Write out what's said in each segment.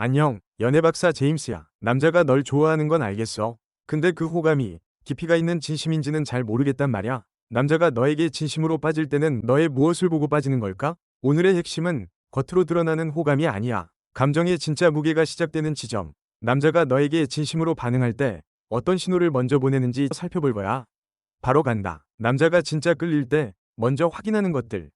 안녕, 연애박사 제임스야. 남자가 널 좋아하는 건 알겠어. 근데 그 호감이 깊이가 있는 진심인지는 잘 모르겠단 말야. 남자가 너에게 진심으로 빠질 때는 너의 무엇을 보고 빠지는 걸까? 오늘의 핵심은 겉으로 드러나는 호감이 아니야. 감정의 진짜 무게가 시작되는 지점. 남자가 너에게 진심으로 반응할 때 어떤 신호를 먼저 보내는지 살펴볼 거야. 바로 간다. 남자가 진짜 끌릴 때 먼저 확인하는 것들.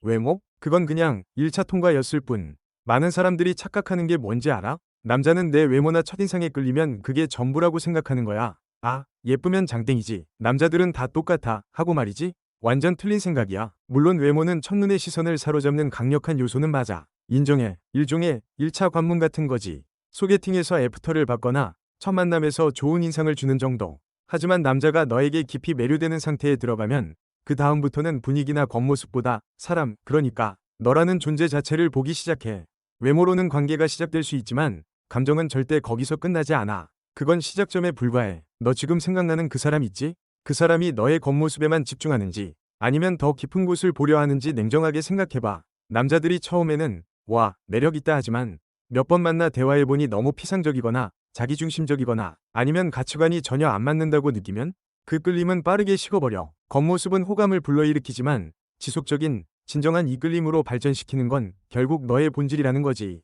외모? 그건 그냥 1차 통과였을 뿐. 많은 사람들이 착각하는 게 뭔지 알아? 남자는 내 외모나 첫인상에 끌리면 그게 전부라고 생각하는 거야. 아, 예쁘면 장땡이지. 남자들은 다 똑같아. 하고 말이지. 완전 틀린 생각이야. 물론 외모는 첫눈의 시선을 사로잡는 강력한 요소는 맞아. 인정해. 일종의 1차 관문 같은 거지. 소개팅에서 애프터를 받거나 첫 만남에서 좋은 인상을 주는 정도. 하지만 남자가 너에게 깊이 매료되는 상태에 들어가면 그 다음부터는 분위기나 겉모습보다 사람, 그러니까 너라는 존재 자체를 보기 시작해. 외모로는 관계가 시작될 수 있지만 감정은 절대 거기서 끝나지 않아. 그건 시작점에 불과해. 너 지금 생각나는 그 사람 있지? 그 사람이 너의 겉모습에만 집중하는지 아니면 더 깊은 곳을 보려 하는지 냉정하게 생각해봐. 남자들이 처음에는 와, 매력 있다 하지만 몇 번 만나 대화해보니 너무 피상적이거나 자기중심적이거나 아니면 가치관이 전혀 안 맞는다고 느끼면 그 끌림은 빠르게 식어버려. 겉모습은 호감을 불러일으키지만 지속적인 진정한 이끌림으로 발전시키는 건 결국 너의 본질이라는 거지.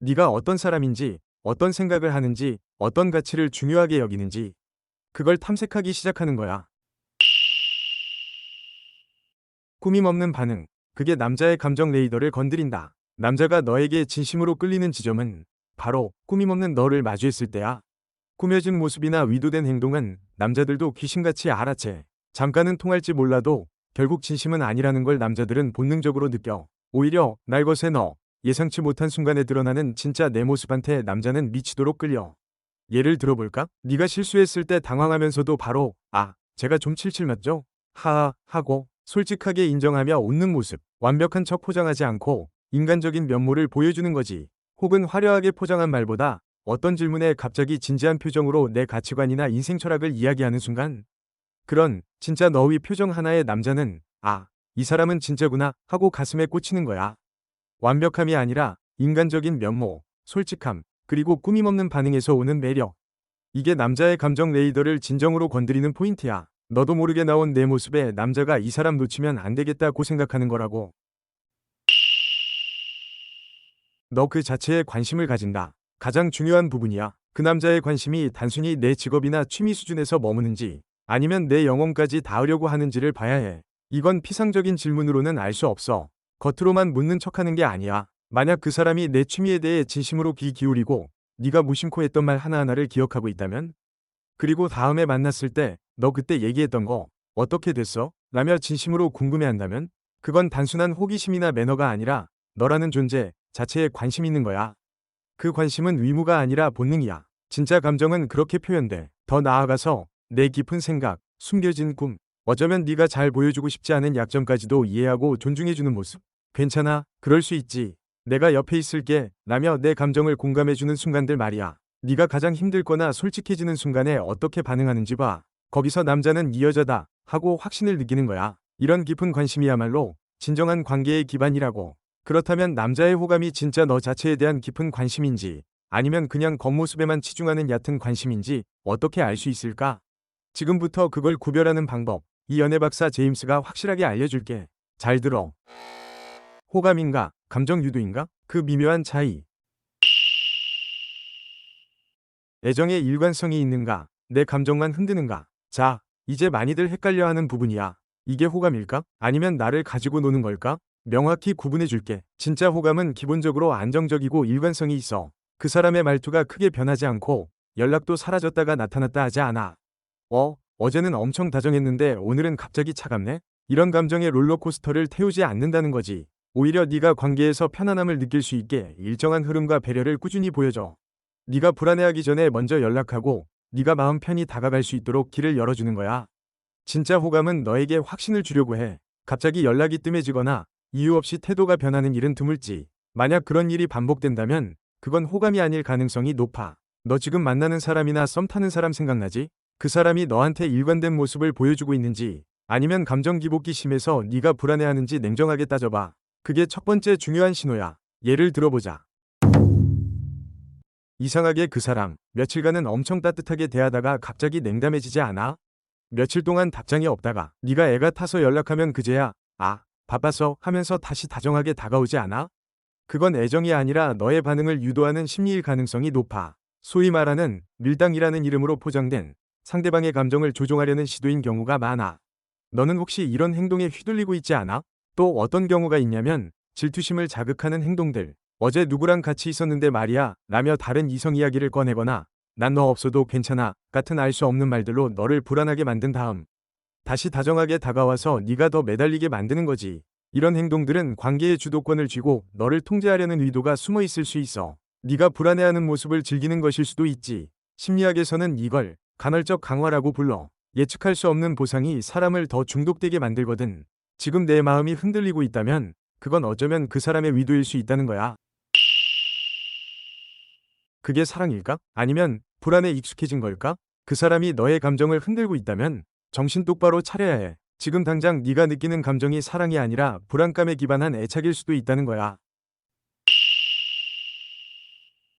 네가 어떤 사람인지, 어떤 생각을 하는지, 어떤 가치를 중요하게 여기는지 그걸 탐색하기 시작하는 거야. 꾸밈 없는 반응. 그게 남자의 감정 레이더를 건드린다. 남자가 너에게 진심으로 끌리는 지점은 바로 꾸밈 없는 너를 마주했을 때야. 꾸며진 모습이나 위도된 행동은 남자들도 귀신같이 알아채. 잠깐은 통할지 몰라도 결국 진심은 아니라는 걸 남자들은 본능적으로 느껴. 오히려 날 것에 너 예상치 못한 순간에 드러나는 진짜 내 모습한테 남자는 미치도록 끌려. 예를 들어볼까? 네가 실수했을 때 당황하면서도 바로 아 제가 좀 칠칠 맞죠? 하하 하고 솔직하게 인정하며 웃는 모습. 완벽한 척 포장하지 않고 인간적인 면모를 보여주는 거지. 혹은 화려하게 포장한 말보다 어떤 질문에 갑자기 진지한 표정으로 내 가치관이나 인생 철학을 이야기하는 순간 그런 진짜 너의 표정 하나에 남자는 아, 이 사람은 진짜구나 하고 가슴에 꽂히는 거야. 완벽함이 아니라 인간적인 면모, 솔직함, 그리고 꾸밈없는 반응에서 오는 매력. 이게 남자의 감정 레이더를 진정으로 건드리는 포인트야. 너도 모르게 나온 내 모습에 남자가 이 사람 놓치면 안 되겠다고 생각하는 거라고. 너 그 자체에 관심을 가진다. 가장 중요한 부분이야. 그 남자의 관심이 단순히 내 직업이나 취미 수준에서 머무는지 아니면 내 영혼까지 닿으려고 하는지를 봐야 해. 이건 피상적인 질문으로는 알 수 없어. 겉으로만 묻는 척하는 게 아니야. 만약 그 사람이 내 취미에 대해 진심으로 귀 기울이고 네가 무심코 했던 말 하나하나를 기억하고 있다면 그리고 다음에 만났을 때 너 그때 얘기했던 거 어떻게 됐어? 라며 진심으로 궁금해한다면 그건 단순한 호기심이나 매너가 아니라 너라는 존재 자체에 관심 있는 거야. 그 관심은 의무가 아니라 본능이야. 진짜 감정은 그렇게 표현돼. 더 나아가서 내 깊은 생각, 숨겨진 꿈, 어쩌면 네가 잘 보여주고 싶지 않은 약점까지도 이해하고 존중해주는 모습. 괜찮아, 그럴 수 있지. 내가 옆에 있을게. 라며 내 감정을 공감해주는 순간들 말이야. 네가 가장 힘들거나 솔직해지는 순간에 어떻게 반응하는지 봐. 거기서 남자는 이 여자다 하고 확신을 느끼는 거야. 이런 깊은 관심이야말로 진정한 관계의 기반이라고. 그렇다면 남자의 호감이 진짜 너 자체에 대한 깊은 관심인지 아니면 그냥 겉모습에만 치중하는 얕은 관심인지 어떻게 알 수 있을까? 지금부터 그걸 구별하는 방법, 이 연애 박사 제임스가 확실하게 알려줄게. 잘 들어. 호감인가, 감정 유도인가? 그 미묘한 차이. 애정에 일관성이 있는가, 내 감정만 흔드는가? 자, 이제 많이들 헷갈려하는 부분이야. 이게 호감일까? 아니면 나를 가지고 노는 걸까? 명확히 구분해 줄게. 진짜 호감은 기본적으로 안정적이고 일관성이 있어. 그 사람의 말투가 크게 변하지 않고 연락도 사라졌다가 나타났다 하지 않아. 어, 어제는 엄청 다정했는데 오늘은 갑자기 차갑네? 이런 감정의 롤러코스터를 태우지 않는다는 거지. 오히려 네가 관계에서 편안함을 느낄 수 있게 일정한 흐름과 배려를 꾸준히 보여줘. 네가 불안해하기 전에 먼저 연락하고 네가 마음 편히 다가갈 수 있도록 길을 열어주는 거야. 진짜 호감은 너에게 확신을 주려고 해. 갑자기 연락이 뜸해지거나 이유 없이 태도가 변하는 일은 드물지. 만약 그런 일이 반복된다면 그건 호감이 아닐 가능성이 높아. 너 지금 만나는 사람이나 썸 타는 사람 생각나지? 그 사람이 너한테 일관된 모습을 보여주고 있는지 아니면 감정 기복기 심해서 네가 불안해하는지 냉정하게 따져봐. 그게 첫 번째 중요한 신호야. 예를 들어보자. 이상하게 그 사람 며칠간은 엄청 따뜻하게 대하다가 갑자기 냉담해지지 않아? 며칠 동안 답장이 없다가 네가 애가 타서 연락하면 그제야 아 바빠서 하면서 다시 다정하게 다가오지 않아? 그건 애정이 아니라 너의 반응을 유도하는 심리일 가능성이 높아. 소위 말하는 밀당이라는 이름으로 포장된 상대방의 감정을 조종하려는 시도인 경우가 많아. 너는 혹시 이런 행동에 휘둘리고 있지 않아? 또 어떤 경우가 있냐면 질투심을 자극하는 행동들. 어제 누구랑 같이 있었는데 말이야 라며 다른 이성 이야기를 꺼내거나 난 너 없어도 괜찮아 같은 알 수 없는 말들로 너를 불안하게 만든 다음 다시 다정하게 다가와서 네가 더 매달리게 만드는 거지. 이런 행동들은 관계의 주도권을 쥐고 너를 통제하려는 의도가 숨어 있을 수 있어. 네가 불안해하는 모습을 즐기는 것일 수도 있지. 심리학에서는 이걸 간헐적 강화라고 불러. 예측할 수 없는 보상이 사람을 더 중독되게 만들거든. 지금 내 마음이 흔들리고 있다면 그건 어쩌면 그 사람의 위도일 수 있다는 거야. 그게 사랑일까? 아니면 불안에 익숙해진 걸까? 그 사람이 너의 감정을 흔들고 있다면 정신 똑바로 차려야 해. 지금 당장 네가 느끼는 감정이 사랑이 아니라 불안감에 기반한 애착일 수도 있다는 거야.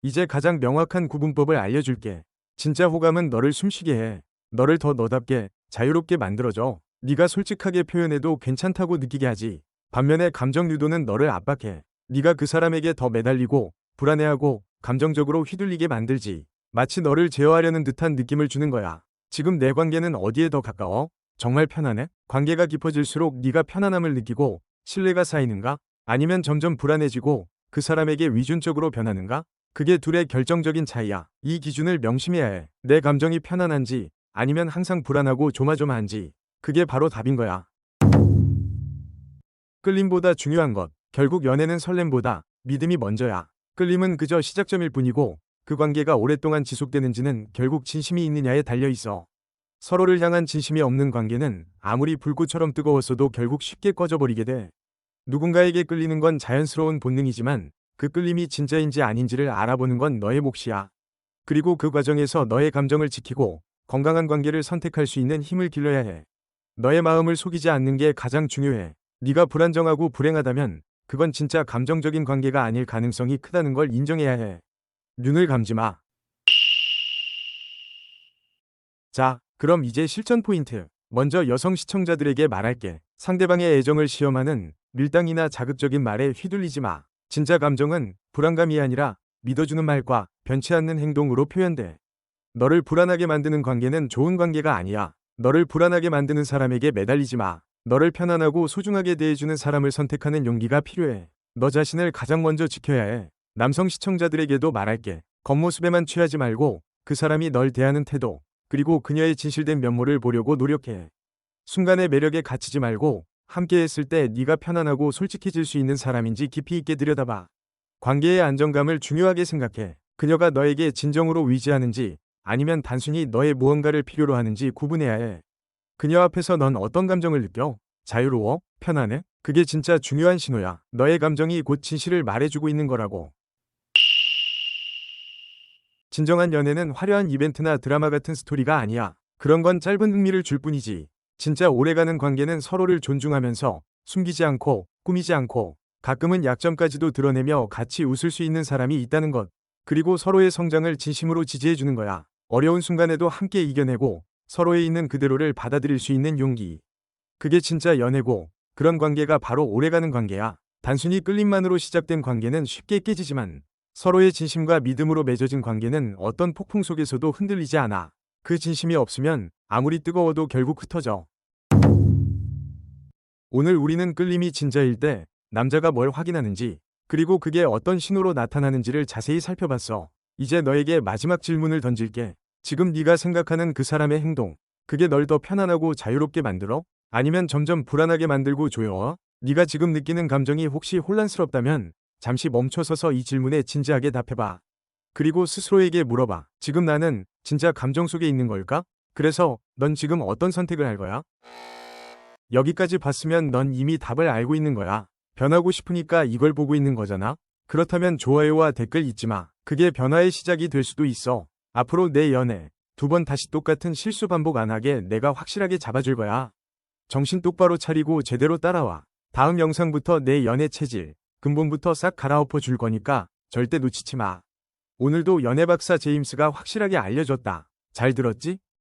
이제 가장 명확한 구분법을 알려줄게. 진짜 호감은 너를 숨쉬게 해. 너를 더 너답게 자유롭게 만들어줘. 네가 솔직하게 표현해도 괜찮다고 느끼게 하지. 반면에 감정 유도는 너를 압박해. 네가 그 사람에게 더 매달리고 불안해하고 감정적으로 휘둘리게 만들지. 마치 너를 제어하려는 듯한 느낌을 주는 거야. 지금 내 관계는 어디에 더 가까워? 정말 편안해? 관계가 깊어질수록 네가 편안함을 느끼고 신뢰가 쌓이는가? 아니면 점점 불안해지고 그 사람에게 위준적으로 변하는가? 그게 둘의 결정적인 차이야. 이 기준을 명심해야 해. 내 감정이 편안한지 아니면 항상 불안하고 조마조마한지 그게 바로 답인 거야. 끌림보다 중요한 것. 결국 연애는 설렘보다 믿음이 먼저야. 끌림은 그저 시작점일 뿐이고 그 관계가 오랫동안 지속되는지는 결국 진심이 있느냐에 달려 있어. 서로를 향한 진심이 없는 관계는 아무리 불꽃처럼 뜨거웠어도 결국 쉽게 꺼져버리게 돼. 누군가에게 끌리는 건 자연스러운 본능이지만 그 끌림이 진짜인지 아닌지를 알아보는 건 너의 몫이야. 그리고 그 과정에서 너의 감정을 지키고 건강한 관계를 선택할 수 있는 힘을 길러야 해. 너의 마음을 속이지 않는 게 가장 중요해. 네가 불안정하고 불행하다면 그건 진짜 감정적인 관계가 아닐 가능성이 크다는 걸 인정해야 해. 눈을 감지 마. 자, 그럼 이제 실전 포인트. 먼저 여성 시청자들에게 말할게. 상대방의 애정을 시험하는 밀당이나 자극적인 말에 휘둘리지 마. 진짜 감정은 불안감이 아니라 믿어주는 말과 변치 않는 행동으로 표현돼. 너를 불안하게 만드는 관계는 좋은 관계가 아니야. 너를 불안하게 만드는 사람에게 매달리지 마. 너를 편안하고 소중하게 대해주는 사람을 선택하는 용기가 필요해. 너 자신을 가장 먼저 지켜야 해. 남성 시청자들에게도 말할게. 겉모습에만 취하지 말고 그 사람이 널 대하는 태도, 그리고 그녀의 진실된 면모를 보려고 노력해. 순간의 매력에 갇히지 말고 함께 했을 때 네가 편안하고 솔직해질 수 있는 사람인지 깊이 있게 들여다봐. 관계의 안정감을 중요하게 생각해. 그녀가 너에게 진정으로 위지하는지 아니면 단순히 너의 무언가를 필요로 하는지 구분해야 해. 그녀 앞에서 넌 어떤 감정을 느껴? 자유로워? 편안해? 그게 진짜 중요한 신호야. 너의 감정이 곧 진실을 말해주고 있는 거라고. 진정한 연애는 화려한 이벤트나 드라마 같은 스토리가 아니야. 그런 건 짧은 흥미를 줄 뿐이지. 진짜 오래가는 관계는 서로를 존중하면서 숨기지 않고 꾸미지 않고 가끔은 약점까지도 드러내며 같이 웃을 수 있는 사람이 있다는 것. 그리고 서로의 성장을 진심으로 지지해 주는 거야. 어려운 순간에도 함께 이겨내고 서로에 있는 그대로를 받아들일 수 있는 용기. 그게 진짜 연애고 그런 관계가 바로 오래가는 관계야. 단순히 끌림만으로 시작된 관계는 쉽게 깨지지만 서로의 진심과 믿음으로 맺어진 관계는 어떤 폭풍 속에서도 흔들리지 않아. 그 진심이 없으면 아무리 뜨거워도 결국 흩어져. 오늘 우리는 끌림이 진짜일 때 남자가 뭘 확인하는지 그리고 그게 어떤 신호로 나타나는지를 자세히 살펴봤어. 이제 너에게 마지막 질문을 던질게. 지금 네가 생각하는 그 사람의 행동, 그게 널 더 편안하고 자유롭게 만들어? 아니면 점점 불안하게 만들고 조여워? 네가 지금 느끼는 감정이 혹시 혼란스럽다면 잠시 멈춰서서 이 질문에 진지하게 답해봐. 그리고 스스로에게 물어봐. 지금 나는 진짜 감정 속에 있는 걸까? 그래서 넌 지금 어떤 선택을 할 거야? 여기까지 봤으면 넌 이미 답을 알고 있는 거야. 변하고 싶으니까 이걸 보고 있는 거잖아. 그렇다면 좋아요와 댓글 잊지 마. 그게 변화의 시작이 될 수도 있어. 앞으로 내 연애 두 번 다시 똑같은 실수 반복 안 하게 내가 확실하게 잡아줄 거야. 정신 똑바로 차리고 제대로 따라와. 다음 영상부터 내 연애 체질, 근본부터 싹 갈아엎어 줄 거니까 절대 놓치지 마. 오늘도 연애 박사 제임스가 확실하게 알려줬다. 잘 들었지?